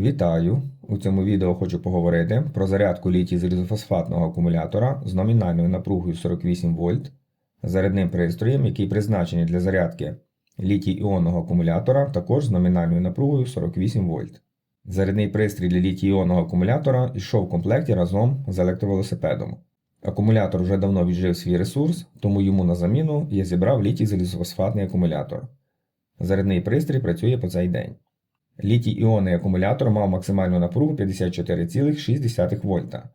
Вітаю! У цьому відео хочу поговорити про зарядку літій залізофосфатного акумулятора з номінальною напругою 48 вольт, зарядним пристроєм, який призначений для зарядки літій іонного акумулятора, також з номінальною напругою 48 вольт. Зарядний пристрій для літій іонного акумулятора йшов в комплекті разом з електровелосипедом. Акумулятор вже давно віджив свій ресурс, тому йому на заміну я зібрав літій залізофосфатний акумулятор. Зарядний пристрій працює по цей день. Літій іонний акумулятор мав максимальну напругу 54,6 вольта.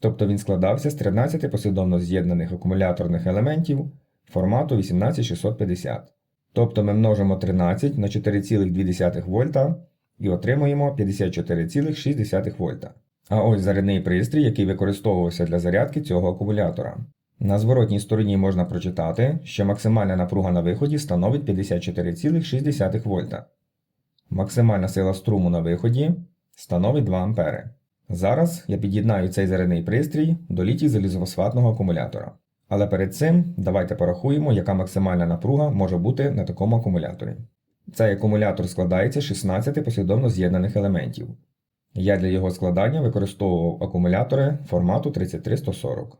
Тобто він складався з 13 послідовно з'єднаних акумуляторних елементів формату 18650. Тобто ми множимо 13 на 4,2 вольта і отримуємо 54,6 вольта. А ось зарядний пристрій, який використовувався для зарядки цього акумулятора. На зворотній стороні можна прочитати, що максимальна напруга на виході становить 54,6 вольта. Максимальна сила струму на виході становить 2 А. Зараз я під'єднаю цей зарядний пристрій до літій залізофосфатного акумулятора. Але перед цим давайте порахуємо, яка максимальна напруга може бути на такому акумуляторі. Цей акумулятор складається з 16 послідовно з'єднаних елементів. Я для його складання використовував акумулятори формату 33140.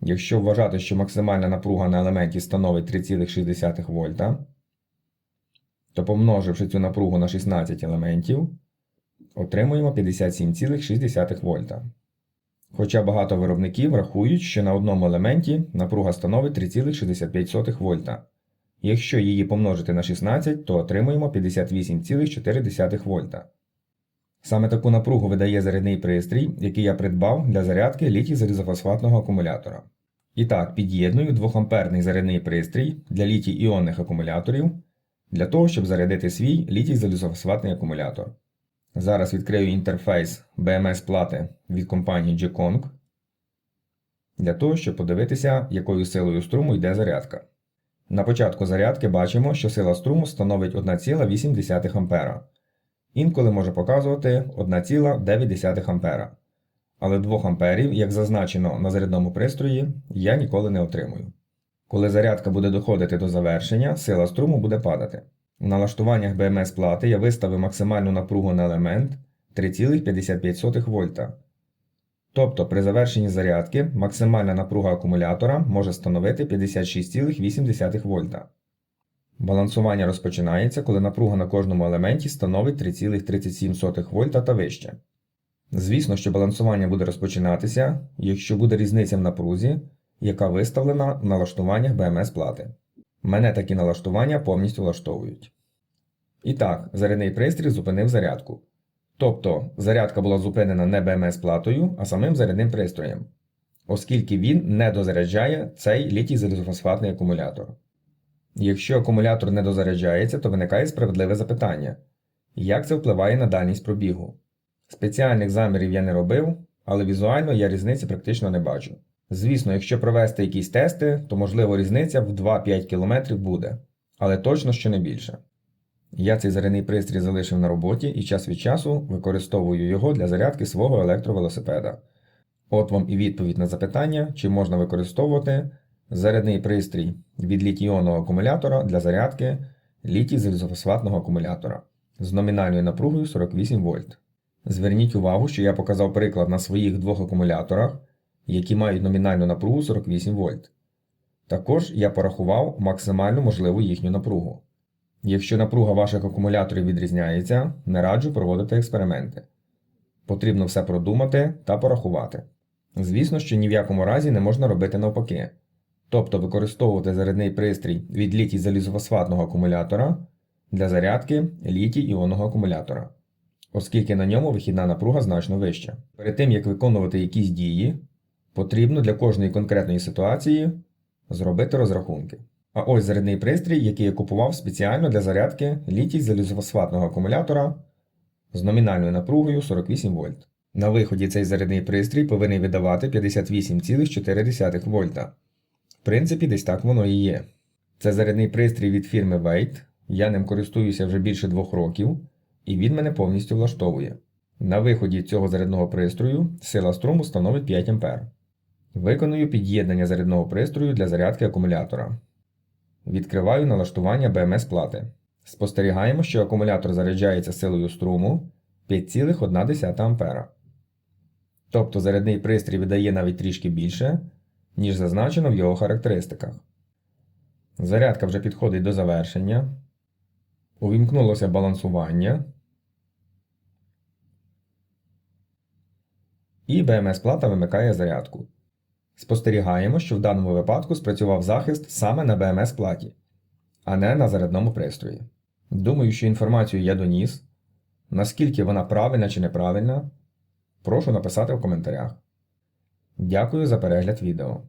Якщо вважати, що максимальна напруга на елементі становить 3,6 вольта, то помноживши цю напругу на 16 елементів, отримуємо 57,6 вольта. Хоча багато виробників рахують, що на одному елементі напруга становить 3,65 вольта. Якщо її помножити на 16, то отримуємо 58,4 вольта. Саме таку напругу видає зарядний пристрій, який я придбав для зарядки літій залізофосфатного акумулятора. І так, під'єдную 2-амперний зарядний пристрій для літій іонних акумуляторів для того, щоб зарядити свій літій залізофосфатний акумулятор. Зараз відкрию інтерфейс BMS плати від компанії G-Kong для того, щоб подивитися, якою силою струму йде зарядка. На початку зарядки бачимо, що сила струму становить 1,8 А. Інколи може показувати 1,9 А. Але 2 амперів, як зазначено на зарядному пристрої, я ніколи не отримую. Коли зарядка буде доходити до завершення, сила струму буде падати. У налаштуваннях BMS плати я виставив максимальну напругу на елемент 3,55 вольта. Тобто при завершенні зарядки максимальна напруга акумулятора може становити 56,8 вольта. Балансування розпочинається, коли напруга на кожному елементі становить 3,37 вольта та вище. Звісно, що балансування буде розпочинатися, якщо буде різниця в напрузі, яка виставлена в налаштуваннях BMS плати. Мене такі налаштування повністю влаштовують. І так, зарядний пристрій зупинив зарядку. Тобто зарядка була зупинена не BMS платою, а самим зарядним пристроєм, оскільки він не дозаряджає цей літій залізофосфатний акумулятор. Якщо акумулятор не дозаряджається, то виникає справедливе запитання: як це впливає на дальність пробігу? Спеціальних замірів я не робив, але візуально я різниці практично не бачу. Звісно, якщо провести якісь тести, то можливо різниця в 2-5 км буде, але точно що не більше. Я цей зарядний пристрій залишив на роботі і час від часу використовую його для зарядки свого електровелосипеда. От вам і відповідь на запитання, чи можна використовувати зарядний пристрій від літійонного акумулятора для зарядки літій залізофосфатного акумулятора з номінальною напругою 48 вольт. Зверніть увагу, що я показав приклад на своїх двох акумуляторах, які мають номінальну напругу 48 вольт. Також я порахував максимальну можливу їхню напругу. Якщо напруга ваших акумуляторів відрізняється, не раджу проводити експерименти. Потрібно все продумати та порахувати. Звісно, що ні в якому разі не можна робити навпаки, тобто використовувати зарядний пристрій від літій залізофосфатного акумулятора для зарядки літій іонного акумулятора, оскільки на ньому вихідна напруга значно вища. Перед тим як виконувати якісь дії, потрібно для кожної конкретної ситуації зробити розрахунки. А ось зарядний пристрій, який я купував спеціально для зарядки літій залізофосфатного акумулятора з номінальною напругою 48 вольт. На виході цей зарядний пристрій повинен видавати 58,4 вольта. В принципі, десь так воно і є. Це зарядний пристрій від фірми Wait. Я ним користуюся вже більше двох років, і він мене повністю влаштовує. На виході цього зарядного пристрою сила струму становить 5 А. Виконую під'єднання зарядного пристрою для зарядки акумулятора. Відкриваю налаштування BMS плати. Спостерігаємо, що акумулятор заряджається силою струму 5,1 А. Тобто зарядний пристрій видає навіть трішки більше, ніж зазначено в його характеристиках. Зарядка вже підходить до завершення. Увімкнулося балансування. І БМС-плата вимикає зарядку. Спостерігаємо, що в даному випадку спрацював захист саме на БМС-платі, а не на зарядному пристрої. Думаю, що інформацію я доніс. Наскільки вона правильна чи неправильна, прошу написати в коментарях. Дякую за перегляд відео.